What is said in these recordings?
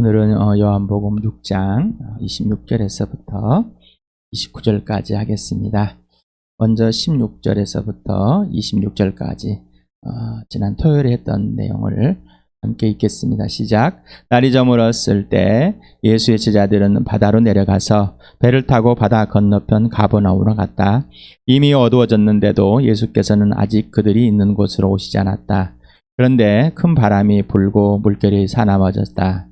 오늘은 어, 요한복음 6장 26절에서부터 29절까지 하겠습니다. 먼저 16절에서부터 26절까지 어, 지난 토요일에 했던 내용을 함께 읽겠습니다. 시작. 날이 저물었을 때 예수의 제자들은 바다로 내려가서 배를 타고 바다 건너편 가버나움으로 갔다. 이미 어두워졌는데도 예수께서는 아직 그들이 있는 곳으로 오시지 않았다. 그런데 큰 바람이 불고 물결이 사나워졌다.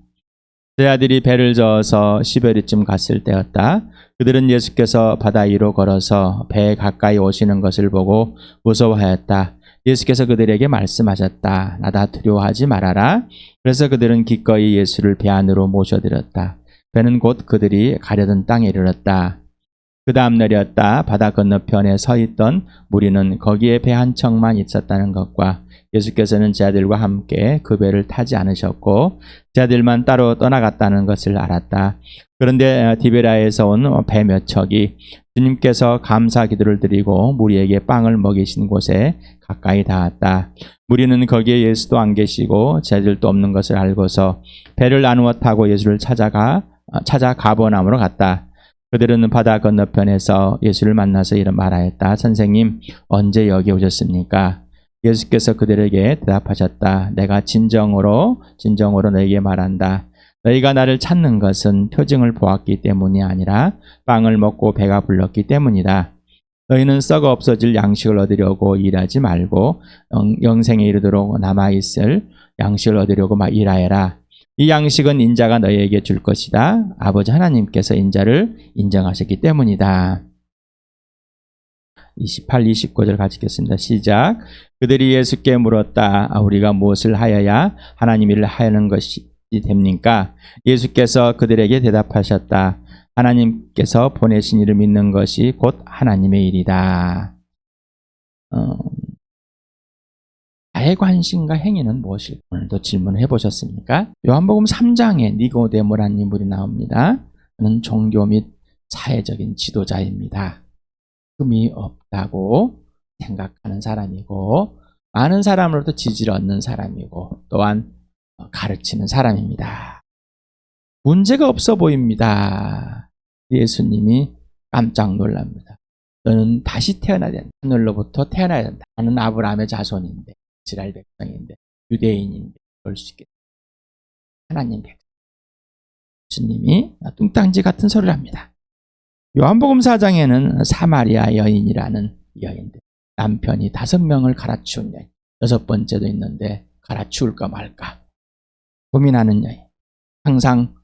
제자들이 배를 저어서 시베리쯤 갔을 때였다. 그들은 예수께서 바다 위로 걸어서 배에 가까이 오시는 것을 보고 무서워하였다. 예수께서 그들에게 말씀하셨다. 나다 두려워하지 말아라. 그래서 그들은 기꺼이 예수를 배 안으로 모셔들었다. 배는 곧 그들이 가려던 땅에 이르렀다. 그 다음 내렸다. 바다 건너편에 서 있던 무리는 거기에 배 한 척만 있었다는 것과 예수께서는 제자들과 함께 그 배를 타지 않으셨고 제자들만 따로 떠나갔다는 것을 알았다. 그런데 디베라에서 온 배 몇 척이 주님께서 감사 기도를 드리고 무리에게 빵을 먹이신 곳에 가까이 닿았다. 무리는 거기에 예수도 안 계시고 제자들도 없는 것을 알고서 배를 나누어 타고 예수를 찾아가 찾아 가버나움으로 갔다. 그들은 바다 건너편에서 예수를 만나서 이런 말하였다. 선생님, 언제 여기 오셨습니까? 예수께서 그들에게 대답하셨다. 내가 진정으로 진정으로 너에게 말한다. 너희가 나를 찾는 것은 표징을 보았기 때문이 아니라 빵을 먹고 배가 불렀기 때문이다. 너희는 썩어 없어질 양식을 얻으려고 일하지 말고 영, 생에 이르도록 남아 있을 양식을 얻으려고 막 일하여라. 이 양식은 인자가 너희에게 줄 것이다. 아버지 하나님께서 인자를 인정하셨기 때문이다. 28, 29절 같이 읽겠습니다. 시작. 그들이 예수께 물었다. 아, 우리가 무엇을 하여야 하나님 일을 하는 것이 됩니까? 예수께서 그들에게 대답하셨다. 하나님께서 보내신 일을 믿는 것이 곧 하나님의 일이다. 어, 나의 관심과 행위는 무엇일까? 오늘도 질문을 해보셨습니까? 요한복음 3장에 니고데모라는 인물이 나옵니다. 그는 종교 및 사회적인 지도자입니다. 흠이 없다고 생각하는 사람이고 많은 사람으로부터 지지를 얻는 사람이고 또한 가르치는 사람입니다. 문제가 없어 보입니다. 예수님이 깜짝 놀랍니다. 너는 다시 태어나야 된다. 하늘로부터 태어나야 된다. 나는 아브라함의 자손인데, 이스라엘 백성인데, 유대인인데, 그럴 수 있겠다. 하나님 백성. 예수님이 뚱땅지 같은 소리를 합니다. 요한복음 4장에는 사마리아 여인이라는 여인들, 남편이 다섯 명을 갈아치운 여인, 여섯 번째도 있는데 갈아치울까 말까 고민하는 여인, 항상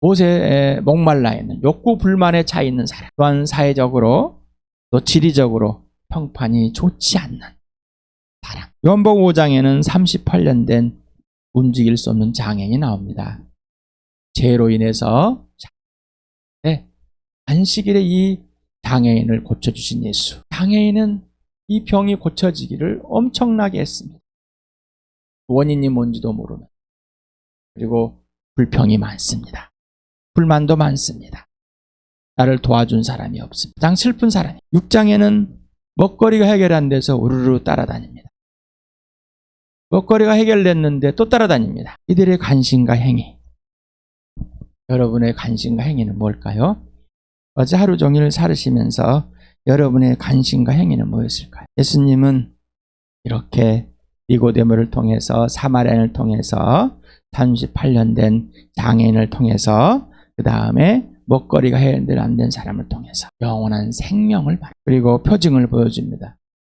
옷에 목말라 있는 욕구 불만에 차 있는 사람, 또한 사회적으로 또 지리적으로 평판이 좋지 않는 사람. 요한복음 5장에는 38년 된 움직일 수 없는 장애인이 나옵니다. 죄로 인해서 네, 안식일에 이 장애인을 고쳐주신 예수. 장애인은 이 병이 고쳐지기를 엄청나게 했습니다. 원인이 뭔지도 모르는. 그리고 불평이 많습니다. 불만도 많습니다. 나를 도와준 사람이 없습니다. 가장 슬픈 사람이. 6장에는 먹거리가 해결 안 돼서 우르르 따라다닙니다. 먹거리가 해결됐는데 또 따라다닙니다. 이들의 관심과 행위. 여러분의 관심과 행위는 뭘까요? 어제 하루 종일 살으시면서 여러분의 관심과 행위는 뭐였을까요? 예수님은 이렇게 니고데모를 통해서 사마리안을 통해서 38년 된 장애인을 통해서 그 다음에 먹거리가 해결 안된 사람을 통해서 영원한 생명을 받 그리고 표징을 보여줍니다.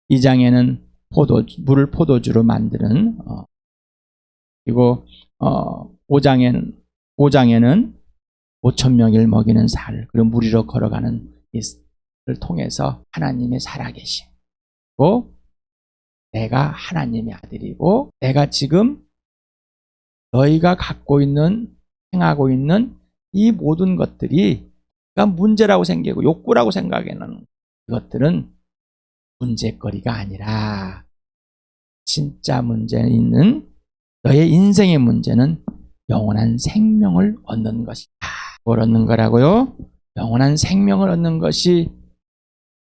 이 장에는 포도 물을 포도주로 만드는 어, 그리고 어, 5장에는 5장에는 5천 명을 먹이는 살, 그리고 무리로 걸어가는 이를 통해서 하나님의 살아계심고 내가 하나님의 아들이고 내가 지금 너희가 갖고 있는 행하고 있는 이 모든 것들이 문제라고 생기고 욕구라고 생각하는 이것들은 문제거리가 아니라 진짜 문제는 너의 인생의 문제는 영원한 생명을 얻는 것이다. 뭘 얻는 거라고요? 영원한 생명을 얻는 것이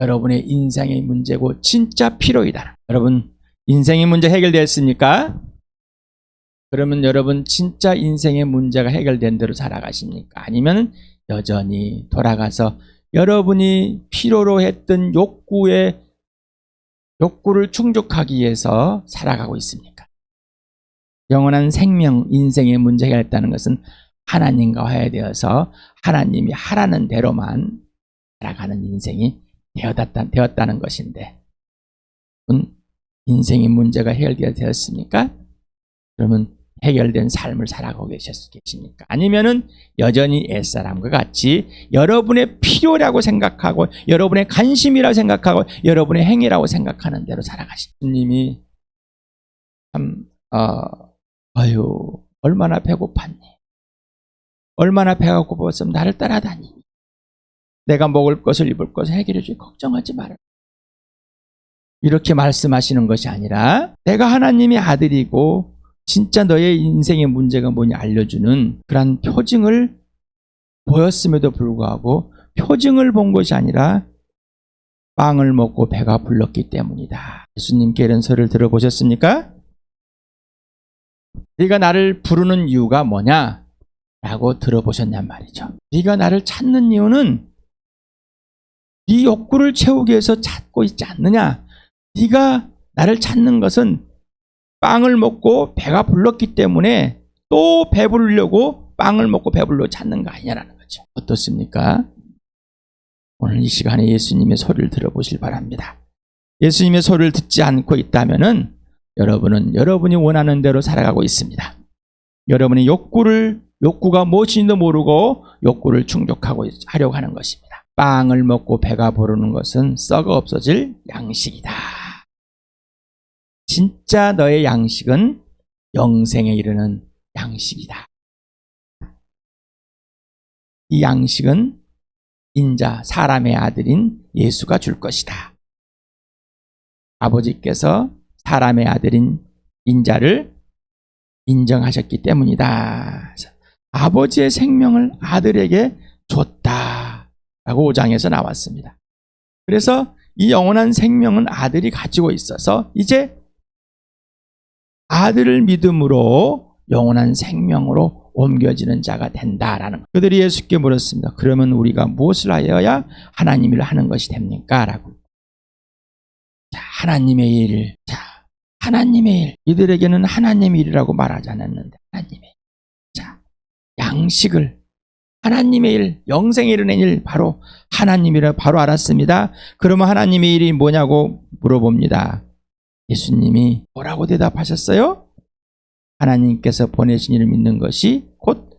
여러분의 인생의 문제고 진짜 필요이다. 여러분 인생의 문제 해결되었습니까? 그러면 여러분 진짜 인생의 문제가 해결된 대로 살아가십니까? 아니면 여전히 돌아가서 여러분이 필요로 했던 욕구의 욕구를 충족하기 위해서 살아가고 있습니까? 영원한 생명, 인생의 문제가 있다는 것은 하나님과 화해되어서 하나님이 하라는 대로만 살아가는 인생이 되었다, 되었다는 것인데, 여러분, 인생의 문제가 해결되었습니까? 그러면 해결된 삶을 살아가고 계십니까? 아니면은 여전히 옛사람과 같이 여러분의 필요라고 생각하고 여러분의 관심이라고 생각하고 여러분의 행위라고 생각하는 대로 주님이 참 어, 아유 얼마나 배고팠니? 얼마나 배가 고팠으면 나를 따라다니니? 내가 먹을 것을 입을 것을 해결해 주지 걱정하지 마라. 이렇게 말씀하시는 것이 아니라 내가 하나님의 아들이고 진짜 너의 인생의 문제가 뭐냐 알려주는 그러한 표징을 보였음에도 불구하고 표징을 본 것이 아니라 빵을 먹고 배가 불렀기 때문이다. 예수님께 이런 소리를 들어보셨습니까? 네가 나를 부르는 이유가 뭐냐? 라고 들어보셨냔 말이죠. 네가 나를 찾는 이유는 네 욕구를 채우기 위해서 찾고 있지 않느냐? 네가 나를 찾는 것은 빵을 먹고 배가 불렀기 때문에 또 배부르려고 빵을 먹고 배불러 찾는 거 아니냐라는 거죠. 어떻습니까? 오늘 이 시간에 예수님의 소리를 들어보실 바랍니다. 예수님의 소리를 듣지 않고 있다면은 여러분은 여러분이 원하는 대로 살아가고 있습니다. 여러분의 욕구를 욕구가 무엇인지도 모르고 욕구를 충족하고 하려고 하는 것입니다. 빵을 먹고 배가 부르는 것은 썩어 없어질 양식이다. 진짜 너의 양식은 영생에 이르는 양식이다. 이 양식은 인자, 사람의 아들인 예수가 줄 것이다. 아버지께서 사람의 아들인 인자를 인정하셨기 때문이다. 아버지의 생명을 아들에게 줬다. 라고 5장에서 나왔습니다. 그래서 이 영원한 생명은 아들이 가지고 있어서 이제 아들을 믿음으로 영원한 생명으로 옮겨지는 자가 된다라는 것. 그들이 예수께 물었습니다. 그러면 우리가 무엇을 하여야 하나님을 하는 것이 됩니까? 라고. 자, 하나님의 일. 자, 하나님의 일. 이들에게는 하나님의 일이라고 말하지 않았는데, 하나님의 일. 자, 양식을. 하나님의 일, 영생에 이르는 일, 바로 하나님이라 바로 알았습니다. 그러면 하나님의 일이 뭐냐고 물어봅니다. 예수님이 뭐라고 대답하셨어요? 하나님께서 보내신 일을 믿는 것이 곧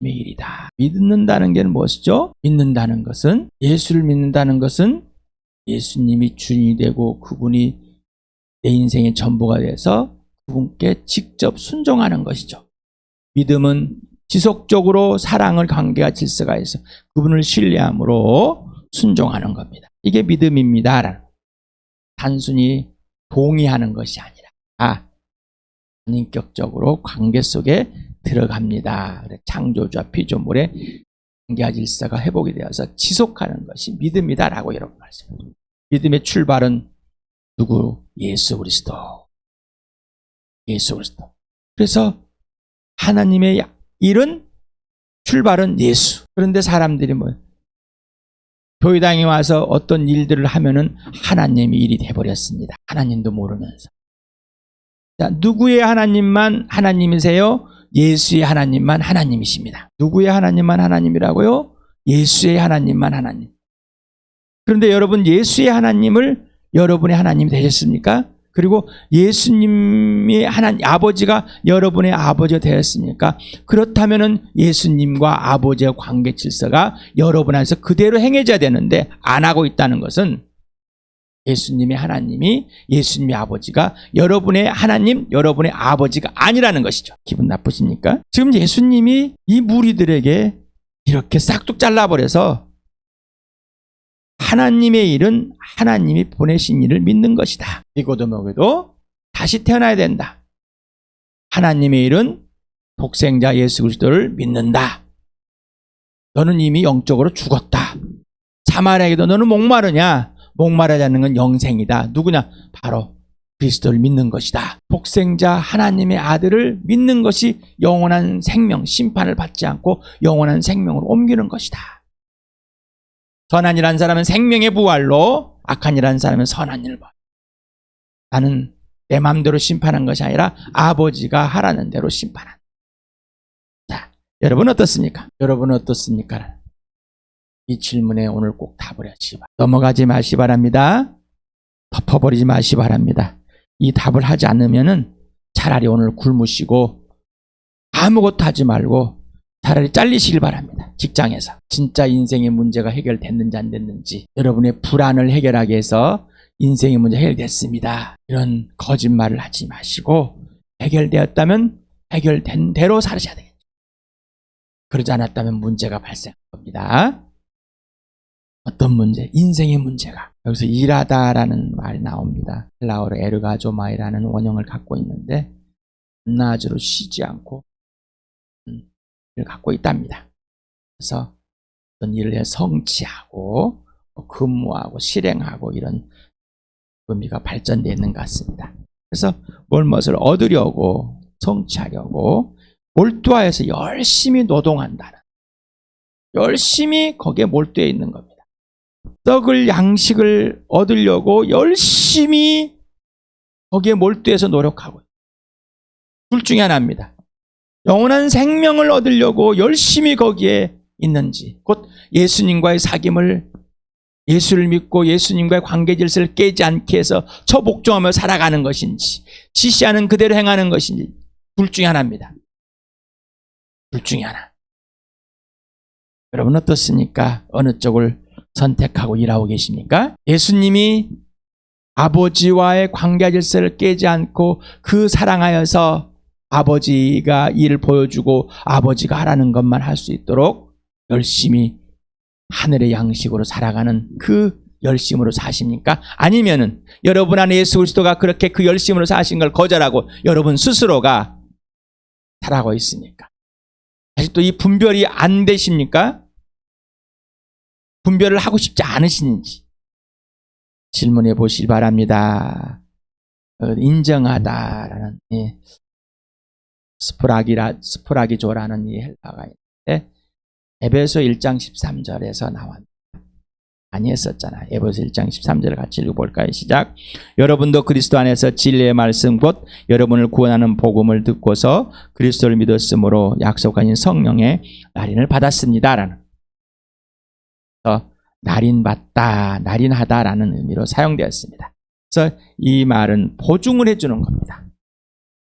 일이다. 믿는다는 게 무엇이죠? 믿는다는 것은 예수를 믿는다는 것은 예수님이 주인이 되고 그분이 내 인생의 전부가 돼서 그분께 직접 순종하는 것이죠. 믿음은 지속적으로 사랑을 관계와 질서가 있어 그분을 신뢰함으로 순종하는 겁니다. 이게 믿음입니다. 단순히 동의하는 것이 아니라 아 인격적으로 관계 속에 들어갑니다. 창조주와 피조물의 관계와 질서가 회복이 되어서 지속하는 것이 믿음이다라고 이렇게 말씀합니다. 믿음의 출발은 누구? 예수 그리스도. 예수 그리스도. 그래서 하나님의 일은 출발은 예수. 그런데 사람들이 뭐 교회당에 와서 어떤 일들을 하면은 하나님의 일이 돼버렸습니다. 하나님도 모르면서. 자, 누구의 하나님만 하나님이세요? 예수의 하나님만 하나님이십니다. 누구의 하나님만 하나님이라고요? 예수의 하나님만 하나님. 그런데 여러분 예수의 하나님을 여러분의 하나님이 되셨습니까? 그리고 예수님의 하나님 아버지가 여러분의 아버지가 되었습니까? 그렇다면은 예수님과 아버지의 관계 질서가 여러분 안에서 그대로 행해져야 되는데 안 하고 있다는 것은 예수님의 하나님이 예수님의 아버지가 여러분의 하나님, 여러분의 아버지가 아니라는 것이죠. 기분 나쁘십니까? 지금 예수님이 이 무리들에게 이렇게 싹둑 잘라버려서 하나님의 일은 하나님이 보내신 일을 믿는 것이다. 이고도 먹어도 다시 태어나야 된다. 하나님의 일은 독생자 예수 그리스도를 믿는다. 너는 이미 영적으로 죽었다. 사마리아에게도 너는 목마르냐? 목마르지 않는 건 영생이다. 누구냐? 바로 그리스도를 믿는 것이다. 복생자 하나님의 아들을 믿는 것이 영원한 생명, 심판을 받지 않고 영원한 생명으로 옮기는 것이다. 선한 일한 사람은 생명의 부활로 악한 일한 사람은 선한 일을 봐. 나는 내 마음대로 심판한 것이 아니라 아버지가 하라는 대로 심판한. 자, 여러분 어떻습니까? 여러분 어떻습니까? 이 질문에 오늘 꼭 답을 하시기 바랍니다. 넘어가지 마시 바랍니다. 덮어버리지 마시 바랍니다. 이 답을 하지 않으면은 차라리 오늘 굶으시고 아무것도 하지 말고 차라리 잘리시길 바랍니다. 직장에서. 진짜 인생의 문제가 해결됐는지 안 됐는지 여러분의 불안을 해결하기 위해서 인생의 문제 해결됐습니다. 이런 거짓말을 하지 마시고 해결되었다면 해결된 대로 살으셔야 되겠죠. 그러지 않았다면 문제가 발생할 겁니다. 어떤 문제? 인생의 문제가. 여기서 일하다라는 말이 나옵니다. 헬라어로 에르가조마이라는 원형을 갖고 있는데 낮으로 쉬지 않고 갖고 있답니다. 그래서 어떤 일을 해 성취하고 뭐 근무하고 실행하고 이런 의미가 발전되어 있는 것 같습니다. 그래서 뭘 무엇을 얻으려고 성취하려고 몰두하여서 열심히 노동한다는 열심히 거기에 몰두해 있는 겁니다. 썩을 양식을 얻으려고 열심히 거기에 몰두해서 노력하고 둘 중에 하나입니다. 영원한 생명을 얻으려고 열심히 거기에 있는지 곧 예수님과의 사귐을 예수를 믿고 예수님과의 관계 질서를 깨지 않게 해서 처복종하며 살아가는 것인지 지시하는 그대로 행하는 것인지 둘 중에 하나입니다. 둘 중에 하나. 여러분 어떻습니까? 어느 쪽을 선택하고 일하고 계십니까? 예수님이 아버지와의 관계 질서를 깨지 않고 그 사랑하여서 아버지가 일을 보여주고 아버지가 하라는 것만 할 수 있도록 열심히 하늘의 양식으로 살아가는 그 열심으로 사십니까? 아니면은 여러분 안에 예수 그리스도가 그렇게 그 열심으로 사신 걸 거절하고 여러분 스스로가 살아가고 있습니까? 아직도 이 분별이 안 되십니까? 분별을 하고 싶지 않으시는지 질문해 보시기 바랍니다. 어, 인정하다라는 예, 스프라기라 스프라기조라는 이 헬파가 있는데 에베소 1장 13절에서 나왔습니다. 많이 했었잖아. 에베소 1장 13절을 같이 읽어볼까요? 시작. 여러분도 그리스도 안에서 진리의 말씀 곧 여러분을 구원하는 복음을 듣고서 그리스도를 믿었으므로 약속하신 성령의 날인을 받았습니다라는. 그래서 날인 받다, 날인하다라는 의미로 사용되었습니다. 그래서 이 말은 보증을 해주는 겁니다.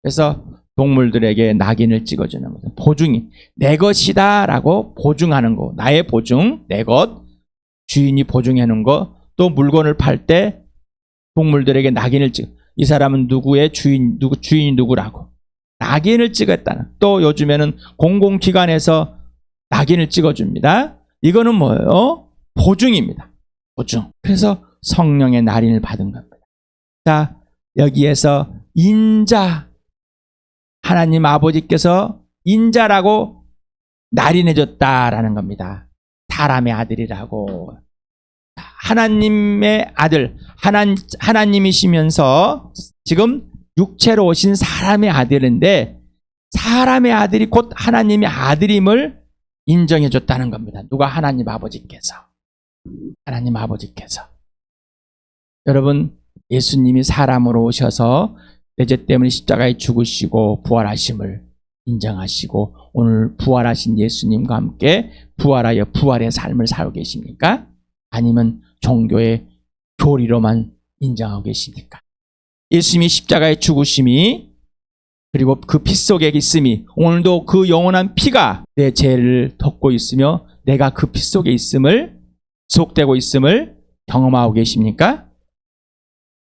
그래서 동물들에게 낙인을 찍어주는 것은 보증이 내 것이다라고 보증하는 거, 나의 보증, 내 것, 주인이 보증해놓은 거, 또 물건을 팔 때 동물들에게 낙인을 찍. 이 사람은 누구의 주인, 누구 주인이 누구라고 낙인을 찍었다는. 또 요즘에는 공공기관에서 낙인을 찍어줍니다. 이거는 뭐예요? 보증입니다. 보증. 그래서 성령의 날인을 받은 겁니다. 자, 여기에서 인자, 하나님 아버지께서 인자라고 날인해줬다라는 겁니다. 사람의 아들이라고. 하나님의 아들, 하나, 하나님이시면서 지금 육체로 오신 사람의 아들인데 사람의 아들이 곧 하나님의 아들임을 인정해 줬다는 겁니다. 누가 하나님 아버지께서. 하나님 아버지께서. 여러분, 예수님이 사람으로 오셔서 내죄 때문에 십자가에 죽으시고 부활하심을 인정하시고 오늘 부활하신 예수님과 함께 부활하여 부활의 삶을 살고 계십니까? 아니면 종교의 교리로만 인정하고 계십니까? 예수님이 십자가에 죽으심이 그리고 그 피 속에 있음이 오늘도 그 영원한 피가 내 죄를 덮고 있으며 내가 그 피 속에 있음을 속되고 있음을 경험하고 계십니까?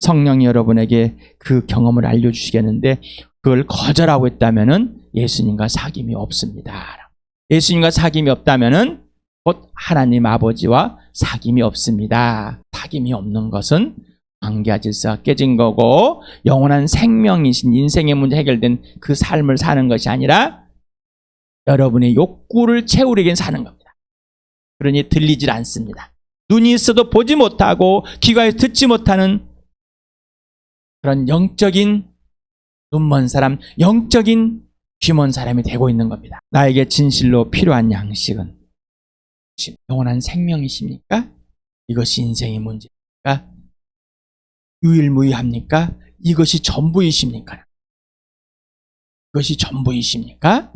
성령이 여러분에게 그 경험을 알려주시겠는데 그걸 거절하고 있다면은 예수님과 사귐이 없습니다. 예수님과 사귐이 없다면은 곧 하나님 아버지와 사귐이 없습니다. 사귐이 없는 것은 관계와 질서가 깨진 거고 영원한 생명이신 인생의 문제 해결된 그 삶을 사는 것이 아니라 여러분의 욕구를 채우려고 사는 겁니다. 그러니 들리질 않습니다. 눈이 있어도 보지 못하고 귀가 듣지 못하는 그런 영적인 눈먼 사람, 영적인 귀먼 사람이 되고 있는 겁니다. 나에게 진실로 필요한 양식은 영원한 생명이십니까? 이것이 인생의 문제입니까? 유일무이합니까? 이것이 전부이십니까? 이것이 전부이십니까?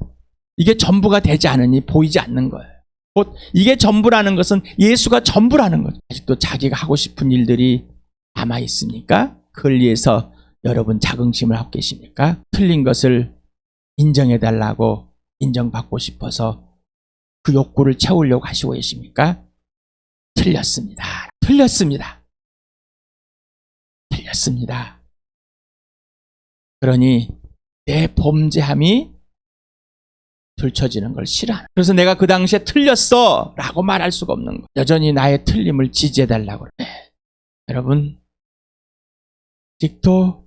이게 전부가 되지 않으니 보이지 않는 거예요. 곧 이게 전부라는 것은 예수가 전부라는 거죠. 아직도 자기가 하고 싶은 일들이 남아 있습니까? 그걸 위해서 여러분 자긍심을 하고 계십니까? 틀린 것을 인정해 달라고 인정받고 싶어서 그 욕구를 채우려고 하시고 계십니까? 틀렸습니다. 틀렸습니다. 틀렸습니다. 그러니 내 범죄함이 들춰지는 걸 싫어하는. 그래서 내가 그 당시에 틀렸어! 라고 말할 수가 없는 거. 여전히 나의 틀림을 지지해달라고 그래. 여러분, 아직도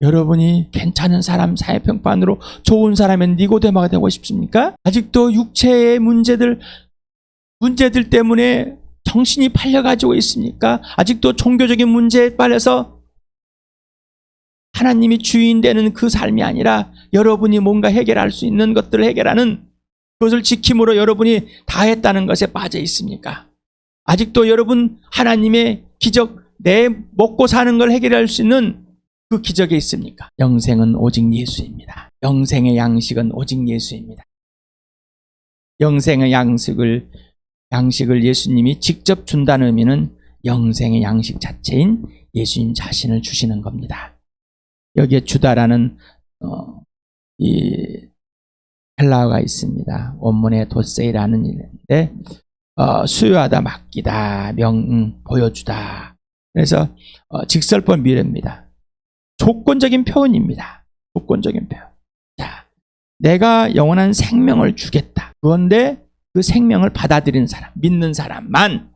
여러분이 괜찮은 사람, 사회평판으로 좋은 사람의 니고데마가 되고 싶습니까? 아직도 육체의 문제들, 문제들 때문에 정신이 팔려가지고 있습니까? 아직도 종교적인 문제에 빠져서 하나님이 주인 되는 그 삶이 아니라 여러분이 뭔가 해결할 수 있는 것들을 해결하는 그것을 지킴으로 여러분이 다 했다는 것에 빠져 있습니까? 아직도 여러분 하나님의 기적, 내 먹고 사는 걸 해결할 수 있는 그 기적에 있습니까? 영생은 오직 예수입니다. 영생의 양식은 오직 예수입니다. 영생의 양식을 양식을 예수님이 직접 준다는 의미는 영생의 양식 자체인 예수님 자신을 주시는 겁니다. 여기에 주다라는 어, 이 헬라어가 있습니다. 원문에 도세이라는 일인데 어, 수요하다 맡기다 명 음, 보여주다. 그래서 어, 직설법 미래입니다. 조건적인 표현입니다. 조건적인 표현. 자, 내가 영원한 생명을 주겠다. 그런데 그 생명을 받아들이는 사람, 믿는 사람만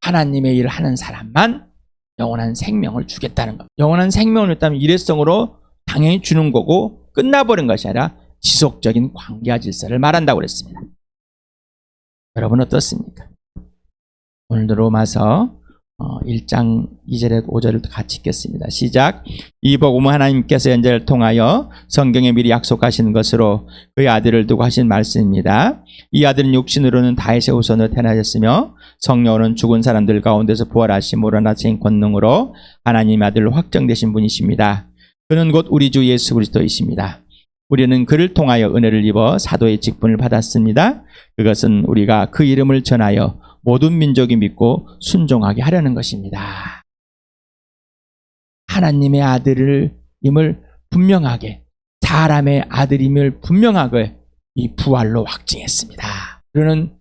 하나님의 일을 하는 사람만 영원한 생명을 주겠다는 겁니다. 영원한 생명을 줬다면 일회성으로 당연히 주는 거고 끝나버린 것이 아니라 지속적인 관계와 질서를 말한다고 그랬습니다. 여러분 어떻습니까? 오늘도 로마서 1장 2절에 5절을 같이 읽겠습니다. 시작. 이 복음은 하나님께서 연재를 통하여 성경에 미리 약속하신 것으로 그의 아들을 두고 하신 말씀입니다. 이 아들은 육신으로는 다윗의 후손으로 태어나셨으며 성령으로는 죽은 사람들 가운데서 부활하심으로 나신 권능으로 하나님 아들로 확정되신 분이십니다. 그는 곧 우리 주 예수 그리스도이십니다. 우리는 그를 통하여 은혜를 입어 사도의 직분을 받았습니다. 그것은 우리가 그 이름을 전하여 모든 민족이 믿고 순종하게 하려는 것입니다. 하나님의 아들을 임을 분명하게 사람의 아들임을 분명하게 이 부활로 확증했습니다. 우리는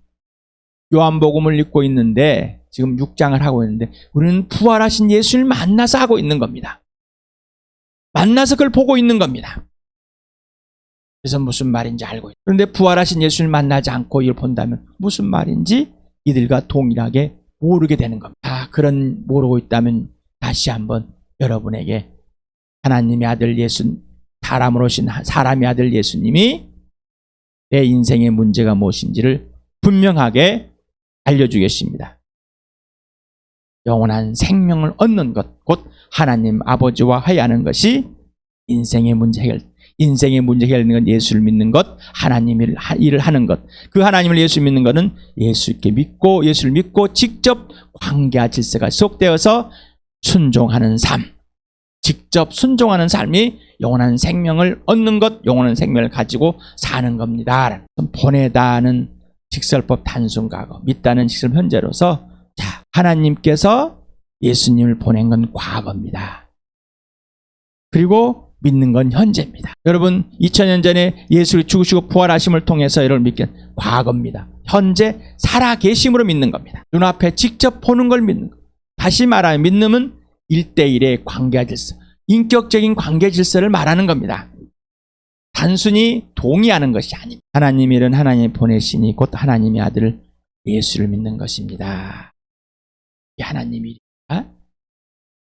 요한복음을 읽고 있는데 지금 6장을 하고 있는데 우리는 부활하신 예수를 만나서 하고 있는 겁니다. 만나서 그걸 보고 있는 겁니다. 그래서 무슨 말인지 알고 있다. 그런데 부활하신 예수를 만나지 않고 이걸 본다면 무슨 말인지 이들과 동일하게 모르게 되는 겁니다. 아, 그런 모르고 있다면 다시 한번 여러분에게 하나님의 아들 예수, 사람으로 오신 사람의 아들 예수님이 내 인생의 문제가 무엇인지를 분명하게 알려주겠습니다. 영원한 생명을 얻는 것, 곧 하나님 아버지와 화해하는 것이 인생의 문제 해결, 인생의 문제 해결하는 건 예수를 믿는 것, 하나님의 일을 하는 것. 그 하나님을 예수 믿는 것은 예수께 믿고 예수를 믿고 직접 관계와 질서가 속되어서 순종하는 삶. 직접 순종하는 삶이 영원한 생명을 얻는 것, 영원한 생명을 가지고 사는 겁니다. 보내다는 직설법 단순 과거, 믿다는 직설 현재로서 자, 하나님께서 예수님을 보낸 건 과거입니다. 그리고 믿는 건 현재입니다. 여러분 2000년 전에 예수를 죽으시고 부활하심을 통해서 여러분 믿게 과거입니다. 현재 살아 계심으로 믿는 겁니다. 눈앞에 직접 보는 걸 믿는 것. 다시 말하면 믿음은 1대1의 관계 질서, 인격적인 관계 질서를 말하는 겁니다. 단순히 동의하는 것이 아닙니다. 하나님 일은 하나님 보내시니 곧 하나님의 아들 예수를 믿는 것입니다. 이 하나님 일이다.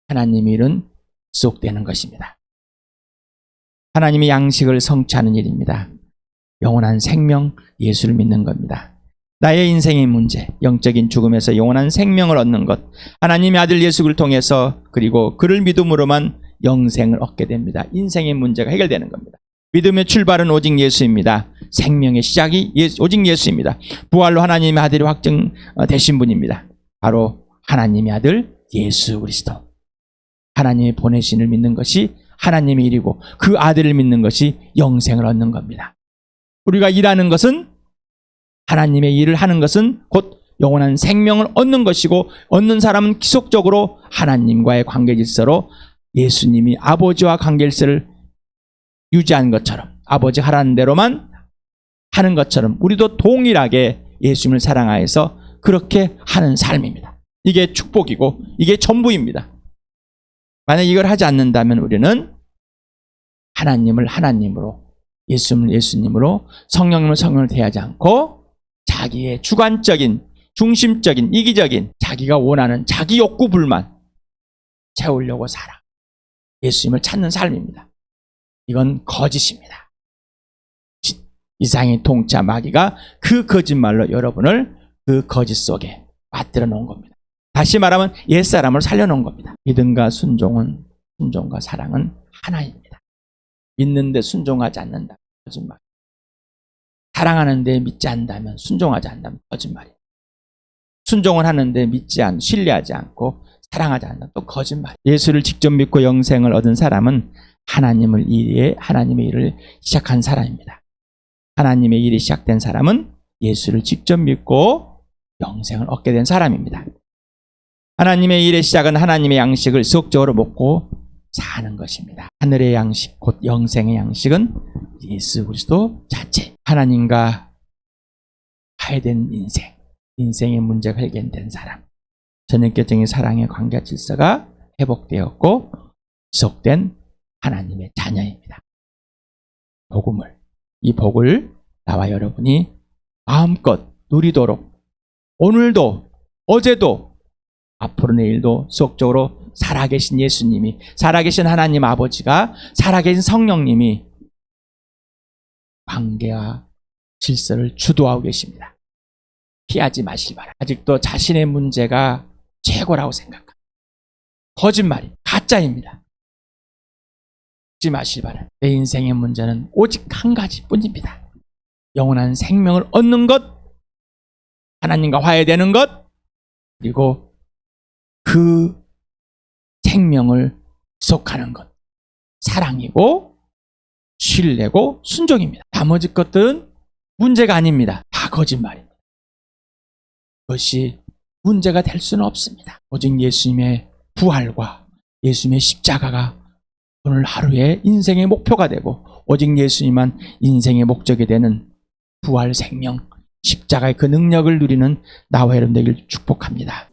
하나님 일은 지속되는 것입니다. 하나님의 양식을 성취하는 일입니다. 영원한 생명, 예수를 믿는 겁니다. 나의 인생의 문제, 영적인 죽음에서 영원한 생명을 얻는 것, 하나님의 아들 예수를 통해서 그리고 그를 믿음으로만 영생을 얻게 됩니다. 인생의 문제가 해결되는 겁니다. 믿음의 출발은 오직 예수입니다. 생명의 시작이 예- 오직 예수입니다. 부활로 하나님의 아들이 확증되신 분입니다. 바로 하나님의 아들 예수 그리스도. 하나님의 보내신을 믿는 것이 하나님의 일이고 그 아들을 믿는 것이 영생을 얻는 겁니다. 우리가 일하는 것은 하나님의 일을 하는 것은 곧 영원한 생명을 얻는 것이고 얻는 사람은 기속적으로 하나님과의 관계 질서로 예수님이 아버지와 관계 질서를 유지한 것처럼 아버지 하라는 대로만 하는 것처럼 우리도 동일하게 예수님을 사랑하여서 그렇게 하는 삶입니다. 이게 축복이고 이게 전부입니다. 만약 이걸 하지 않는다면 우리는 하나님을 하나님으로 예수님을 예수님으로 성령님을 성령을 대하지 않고 자기의 주관적인 중심적인 이기적인 자기가 원하는 자기 욕구 불만 채우려고 살아 예수님을 찾는 삶입니다. 이건 거짓입니다. 이상의 통짜 마귀가 그 거짓말로 여러분을 그 거짓 속에 빠뜨려 놓은 겁니다. 다시 말하면 옛사람을 살려놓은 겁니다. 믿음과 순종은 순종과 사랑은 하나입니다. 믿는데 순종하지 않는다. 거짓말. 사랑하는데 믿지 않는다면 순종하지 않는다면 거짓말이에요. 순종을 하는데 믿지 않, 신뢰하지 않고 사랑하지 않는다. 또 거짓말. 예수를 직접 믿고 영생을 얻은 사람은 하나님을 일에 하나님의 일을 시작한 사람입니다. 하나님의 일이 시작된 사람은 예수를 직접 믿고 영생을 얻게 된 사람입니다. 하나님의 일의 시작은 하나님의 양식을 수적으로 먹고 사는 것입니다. 하늘의 양식, 곧 영생의 양식은 예수 그리스도 자체. 하나님과 하야된 인생, 인생의 문제가 해결된 사람. 전인격적인 사랑의 관계 질서가 회복되었고 지속된 하나님의 자녀입니다. 복음을 이 복을 나와 여러분이 마음껏 누리도록 오늘도 어제도 앞으로 내일도 수적으로 살아계신 예수님이 살아계신 하나님 아버지가 살아계신 성령님이 관계와 질서를 주도하고 계십니다. 피하지 마시기 바랍니다. 아직도 자신의 문제가 최고라고 생각합니다. 거짓말이 가짜입니다. 하지 마시기 바랍니다. 내 인생의 문제는 오직 한 가지뿐입니다. 영원한 생명을 얻는 것, 하나님과 화해되는 것, 그리고 그 생명을 지속하는 것. 사랑이고, 신뢰고, 순종입니다. 나머지 것들은 문제가 아닙니다. 다 거짓말입니다. 그것이 문제가 될 수는 없습니다. 오직 예수님의 부활과 예수님의 십자가가 오늘 하루의 인생의 목표가 되고, 오직 예수님만 인생의 목적이 되는 부활 생명, 십자가의 그 능력을 누리는 나와 여러분 되길 축복합니다.